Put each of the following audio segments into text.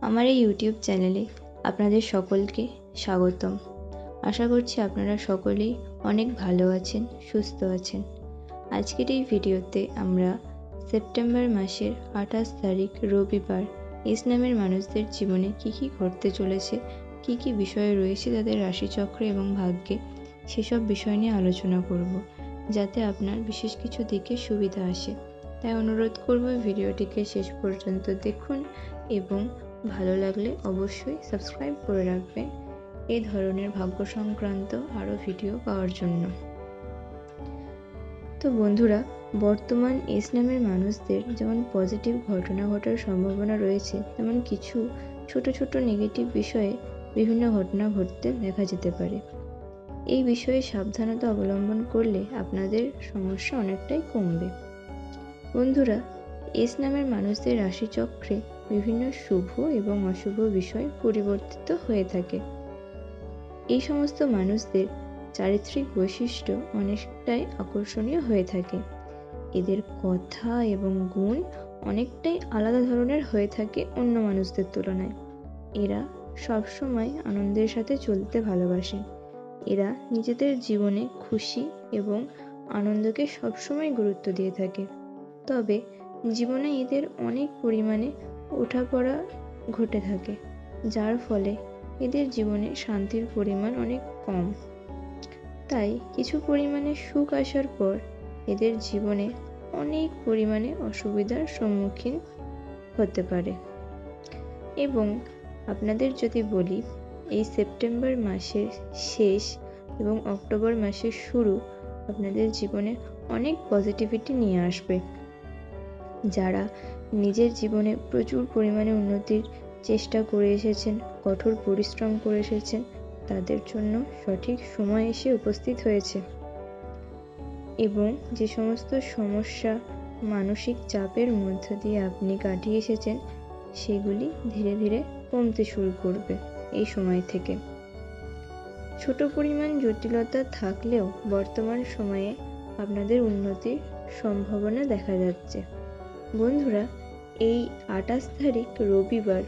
আমার এই ইউটিউব চ্যানেলে আপনাদের সকলকে স্বাগতম। আশা করছি আপনারা সকলেই অনেক ভালো আছেন, সুস্থ আছেন। আজকের এই ভিডিওতে আমরা সেপ্টেম্বর মাসের আঠাশ তারিখ রবিবার ইসলামের মানুষদের জীবনে কী কী ঘটতে চলেছে, কী কী বিষয় রয়েছে তাদের রাশিচক্রে এবং ভাগ্যে, সেসব বিষয় নিয়ে আলোচনা করব যাতে আপনার বিশেষ কিছু দিকে সুবিধা আসে। তাই অনুরোধ করব ভিডিওটিকে শেষ পর্যন্ত দেখুন এবং ভালো লাগলে অবশ্যই সাবস্ক্রাইব করে রাখবেন। এই ধরনের ভাগ্য সংক্রান্ত আরও ভিডিও পাওয়ার জন্য। তো বন্ধুরা, বর্তমান ইসলামের মানুষদের যেমন পজিটিভ ঘটনা ঘটার সম্ভাবনা রয়েছে, তেমন কিছু ছোট ছোট নেগেটিভ বিষয়ে বিভিন্ন ঘটনা ঘটতে দেখা যেতে পারে। এই বিষয়ে সাবধানতা অবলম্বন করলে আপনাদের সমস্যা অনেকটাই কমবে। বন্ধুরা ইসলামের মানুষদের রাশিচক্রে বিভিন্ন শুভ এবং অশুভ বিষয় পরিবর্তিত হয়ে থাকে। এই সমস্ত মানুষদের চারিত্রিক বৈশিষ্ট্য অনেকটাই আকর্ষণীয় হয়ে থাকে। এদের কথা এবং গুণ অনেকটাই আলাদা ধরনের হয়ে থাকে অন্য মানুষদের তুলনায়। এরা সবসময় আনন্দের সাথে চলতে ভালোবাসে। এরা নিজেদের জীবনে খুশি এবং আনন্দকে সবসময় গুরুত্ব দিয়ে থাকে। তবে জীবনে এদের অনেক পরিমাণে ওঠাপড়া ঘটে থাকে, যার ফলে এদের জীবনে শান্তির পরিমাণ অনেক কম। তাই কিছু পরিমাণে সুখ আসার পর এদের জীবনে অনেক পরিমাণে অসুবিধার সম্মুখীন হতে পারে। এবং আপনাদের যদি বলি, এই সেপ্টেম্বর মাসের শেষ এবং অক্টোবর মাসের শুরু আপনাদের জীবনে অনেক পজিটিভিটি নিয়ে আসবে। যারা নিজের জীবনে প্রচুর পরিমাণে উন্নতির চেষ্টা করে এসেছেন, কঠোর পরিশ্রম করে এসেছেন, তাদের জন্য সঠিক সময় এসে উপস্থিত হয়েছে। এবং যে সমস্ত সমস্যা মানসিক চাপের মধ্য দিয়ে আপনি কাটিয়ে এসেছেন, সেগুলি ধীরে ধীরে কমতে শুরু করবে এই সময় থেকে। ছোট পরিমাণ জটিলতা থাকলেও বর্তমান সময়ে আপনাদের উন্নতির সম্ভাবনা দেখা যাচ্ছে। বন্ধুরা, এই আঠাশ তারিখ রবিবার,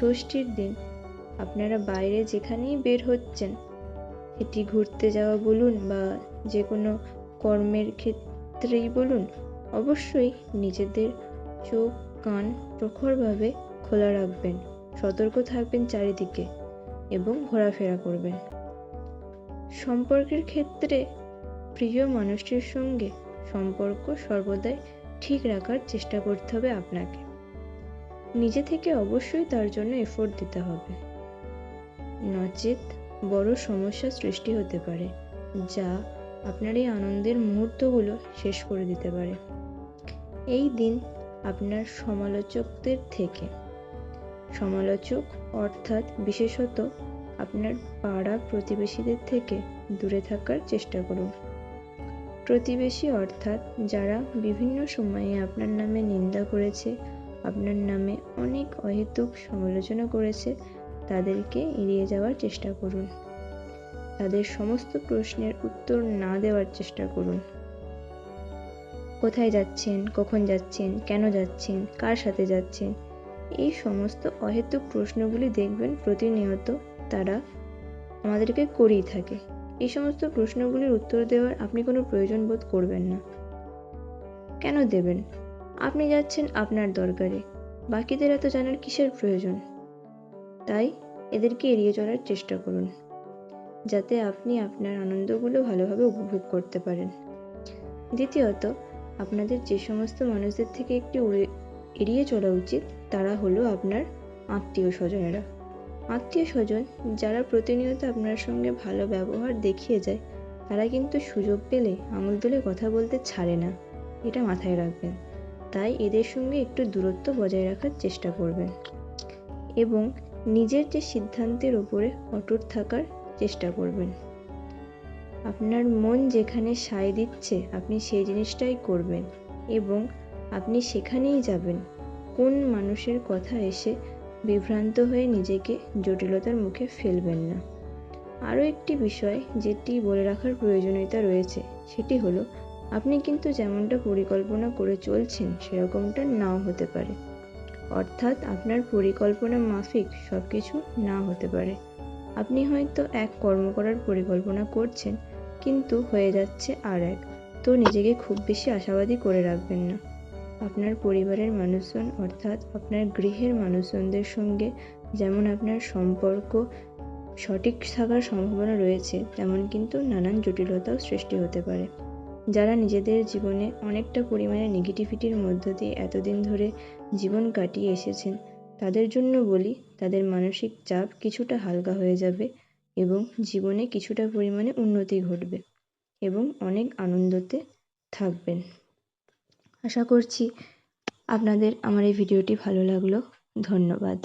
ষষ্ঠীর দিন। আপনারা বাইরে যেখানেই বের হচ্ছেন এটি ঘুরতে যাওয়া বলুন বা যে কোনো কর্মের ক্ষেত্রেই বলুন, অবশ্যই নিজেদের চোখ, কান প্রখরভাবে খোলা রাখবেন, সতর্ক থাকবেন চারিদিকে এবং ঘোরাফেরা করবেন। সম্পর্কের ক্ষেত্রে প্রিয় মানুষটির সঙ্গে সম্পর্ক সর্বদাই ঠিক রাখার চেষ্টা করতে হবে আপনাকে। নিজে থেকে অবশ্যই তার জন্য এফোর্ট দিতে হবে। নচেত বড় সমস্যা সৃষ্টি হতে পারে, যা আপনার এই আনন্দের মুহূর্তগুলো শেষ করে দিতে পারে। এই দিন আপনার সমালোচকদের থেকে। সমালোচক অর্থাৎ বিশেষত আপনার পাড়া প্রতিবেশীদের থেকে দূরে থাকার চেষ্টা করুন। প্রতিবেশী অর্থাৎ যারা বিভিন্ন সময়ে আপনার নামে নিন্দা করেছে, আপনার নামে অনেক অহেতুক সমালোচনা করেছে, তাদেরকে এড়িয়ে যাওয়ার চেষ্টা করুন। তাদের সমস্ত প্রশ্নের উত্তর না দেওয়ার চেষ্টা করুন। কোথায় যাচ্ছেন? কখন যাচ্ছেন? কেন যাচ্ছেন? কার সাথে যাচ্ছেন? এই সমস্ত অহেতুক প্রশ্নগুলি দেখবেন প্রতিনিয়ত তারা আমাদেরকে করেই থাকে। এই সমস্ত প্রশ্নগুলির উত্তর দেওয়ার আপনি কোনো প্রয়োজন বোধ করবেন না। কেন দেবেন? আপনি যাচ্ছেন আপনার দরকারে। বাকিদের এত জানার কিসের প্রয়োজন? তাই এদেরকে এড়িয়ে চলার চেষ্টা করুন, যাতে আপনি আপনার আনন্দগুলো ভালোভাবে উপভোগ করতে পারেন। দ্বিতীয়ত, আপনাদের যে সমস্ত মানুষদের থেকে একটি উড়ে এড়িয়ে চলা উচিত, তারা হলো আপনার আত্মীয় স্বজনেরা আত্মীয় স্বজন যারা প্রতিনিয়ত আপনার সঙ্গে ভালো ব্যবহার দেখিয়ে যায়, তারা কিন্তু সুযোগ পেলে আঙুল তুলে কথা বলতে ছাড়ে না। এটা মাথায় রাখবেন। তাই এদের সঙ্গে একটু দূরত্ব বজায় রাখার চেষ্টা করবেন। এবং নিজের যে সিদ্ধান্তের ওপরে অটুট থাকার চেষ্টা করবেন। আপনার মন যেখানে সায় দিচ্ছে, আপনি সেই জিনিসটাই করবেন। এবং আপনি সেখানেই যাবেন। কোন মানুষের কথা এসে বিভ্রান্ত হয়ে নিজেকে জটিলতার মুখে ফেলবেন না। আরও একটি বিষয় যেটি বলে রাখার প্রয়োজনীয়তা রয়েছে, সেটি হলো, আপনি কিন্তু যেমনটা পরিকল্পনা করে চলছেন, সেরকমটা নাও হতে পারে। অর্থাৎ আপনার পরিকল্পনা মাফিক সব কিছু না হতে পারে। আপনি হয়তো এক কর্ম করার পরিকল্পনা করছেন, কিন্তু হয়ে যাচ্ছে আর এক। তো নিজেকে খুব বেশি আশাবাদী করে রাখবেন না। আপনার পরিবারের মানুষজন অর্থাৎ আপনার গৃহের মানুষজনদের সঙ্গে যেমন আপনার সম্পর্ক সঠিক থাকার সম্ভাবনা রয়েছে, তেমন কিন্তু নানান জটিলতাও সৃষ্টি হতে পারে। যারা নিজেদের জীবনে অনেকটা পরিমাণে নেগেটিভিটির মধ্য দিয়ে এতদিন ধরে জীবন কাটিয়ে এসেছেন, তাদের জন্য বলি, তাদের মানসিক চাপ কিছুটা হালকা হয়ে যাবে এবং জীবনে কিছুটা পরিমাণে উন্নতি ঘটবে এবং অনেক আনন্দতে থাকবেন। আশা করছি আপনাদের আমার এই ভিডিওটি ভালো লাগল। ধন্যবাদ।